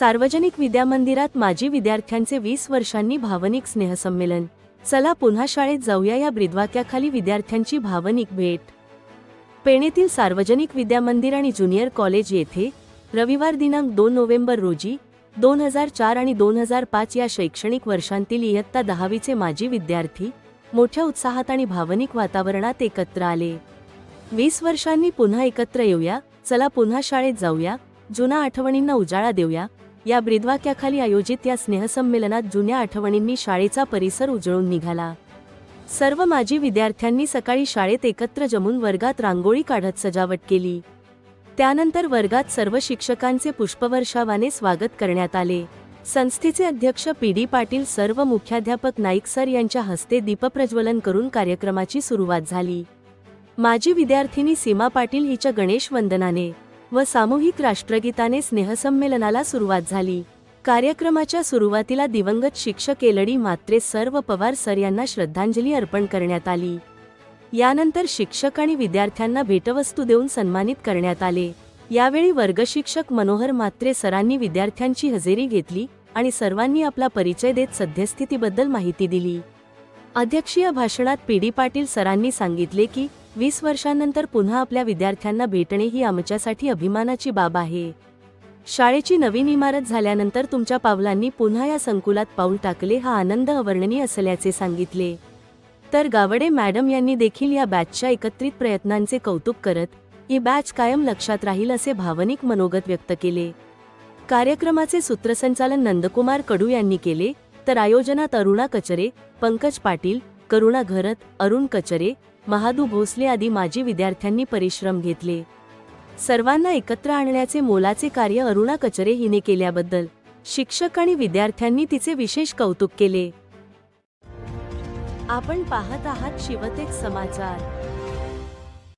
सार्वजनिक विद्यामंदिरात माजी विद्यार्थ्यांचे वीस वर्षांनी भावनिक स्नेहसंमेलन. चला पुन्हा शाळेत जाऊया या ब्रिद्वाक्याखाली विद्यार्थ्यांची भावनिक भेट. पेणेतील सार्वजनिक विद्यामंदिर आणि ज्युनियर कॉलेज येथे रविवार दिनांक दोन नोव्हेंबर रोजी दोन हजार चार आणि दोन हजार पाच या शैक्षणिक वर्षांतील इयत्ता दहावीचे माजी विद्यार्थी मोठ्या उत्साहात आणि भावनिक वातावरणात एकत्र आले. वीस वर्षांनी पुन्हा एकत्र येऊया चला पुन्हा शाळेत जाऊया जुना आठवणींना उजाळा देऊया या ब्रिद्वाक्याखाली आयोजित या स्नेहसंमेलनात जुन्या आठवणींनी शाळेचा परिसर उजळून निघाला. सर्व माजी विद्यार्थ्यांनी सकाळी शाळेत एकत्र जमून वर्गात रांगोळी काढत सजावट केली. त्यानंतर वर्गात सर्व शिक्षकांचे पुष्पवर्षावाने स्वागत करण्यात आले. संस्थेचे अध्यक्ष पी डी पाटील सर्व मुख्याध्यापक नाईक सर यांच्या हस्ते दीपप्रज्वलन करून कार्यक्रमाची सुरुवात झाली. माजी विद्यार्थिनी सीमा पाटील हिच्या गणेश वंदनाने व सामूहिक राष्ट्रगीताने स्नेहसंमेलनाला सुरुवात झाली. कार्यक्रमाच्या सुरुवातीला दिवंगत शिक्षक एलडी मात्रे सर्व पवार सर यांना श्रद्धांजली अर्पण करण्यात आली. यानंतर शिक्षक आणि विद्यार्थ्यांना भेटवस्तू देऊन सन्मानित करण्यात आले. यावेळी वर्गशिक्षक मनोहर मात्रे सरांनी विद्यार्थ्यांची हजेरी घेतली आणि सर्वांनी आपला परिचय देत सद्यस्थितीबद्दल माहिती दिली. अध्यक्षीय भाषणात पी डी पाटील सरांनी सांगितले की वीस वर्षांनंतर पुन्हा आपल्या विद्यार्थ्यांना भेटणे ही आमच्यासाठी अभिमानाची बाब आहे. शाळेची नवीन इमारत झाल्यानंतर तुमच्या पावलांनी पुन्हा या संकुलात पाऊल टाकले हा आनंद अवर्णनीय असल्याचे सांगितले. तर गावडे मॅडम यांनी देखील या बॅचच्या एकत्रित प्रयत्नांचे कौतुक करत ही बॅच कायम लक्षात राहील असे भावनिक मनोगत व्यक्त केले. कार्यक्रमाचे सूत्रसंचालन नंदकुमार कडू यांनी केले तर आयोजनात अरुणा कचरे पंकज पाटील करुणा घरत अरुण कचरे महादू भोसले आदी माजी विद्यार्थ्यांनी परिश्रम घेतले. सर्वांना एकत्र आणण्याचे मोलाचे कार्य अरुणा कचरे हिने केल्याबद्दल शिक्षक आणि विद्यार्थ्यांनी तिचे विशेष कौतुक केले. आपण पाहत आहात शिवतेक समाचार.